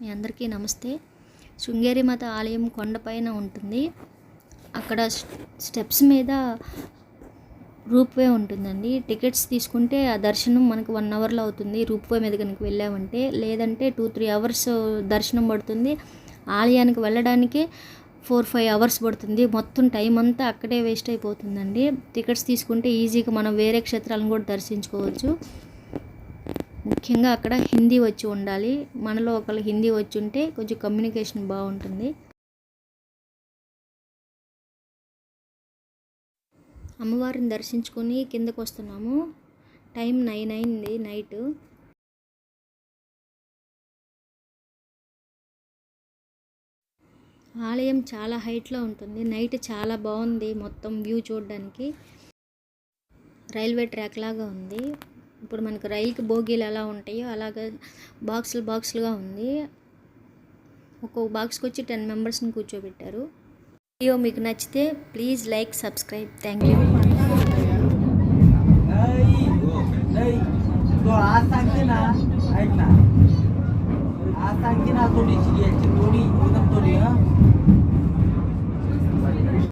మీ అందరికీ నమస్తే. శృంగేరి మాత ఆలయం కొండపైన ఉంటుంది. అక్కడ స్టెప్స్ మీద రూప్వే ఉంటుందండి. టికెట్స్ తీసుకుంటే ఆ దర్శనం మనకు వన్ అవర్లో అవుతుంది. రూప్వే మీద కనుక వెళ్ళామంటే లేదంటే టూ త్రీ అవర్స్ దర్శనం పడుతుంది. ఆలయానికి వెళ్ళడానికి ఫోర్ ఫైవ్ అవర్స్ పడుతుంది. మొత్తం టైం అంతా అక్కడే వేస్ట్ అయిపోతుందండి. టికెట్స్ తీసుకుంటే ఈజీగా మనం వేరే క్షేత్రాలను కూడా దర్శించుకోవచ్చు. ముఖ్యంగా అక్కడ హిందీ వచ్చి ఉండాలి. మనలో ఒకళ్ళు హిందీ వచ్చి ఉంటే కొంచెం కమ్యూనికేషన్ బాగుంటుంది. అమ్మవారిని దర్శించుకొని కిందకు వస్తున్నాము. టైం నైన్ అయింది నైట్. ఆలయం చాలా హైట్లో ఉంటుంది. నైట్ చాలా బాగుంది మొత్తం వ్యూ చూడడానికి. రైల్వే ట్రాక్ లాగా ఉంది. ఇప్పుడు మనకు రైలుకి బోగీలు ఎలా ఉంటాయో అలాగా బాక్సులు బాక్సులుగా ఉంది ఒక్కొక్క బాక్స్కి వచ్చి టెన్ మెంబర్స్ని కూర్చోబెట్టారు వీడియో మీకు నచ్చితే please like subscribe thank you नाही नाही तो आज सांगते ना ऐक ना आज सांगते ना थोडीशी घ्यायची थोडी एकदम थोडी हा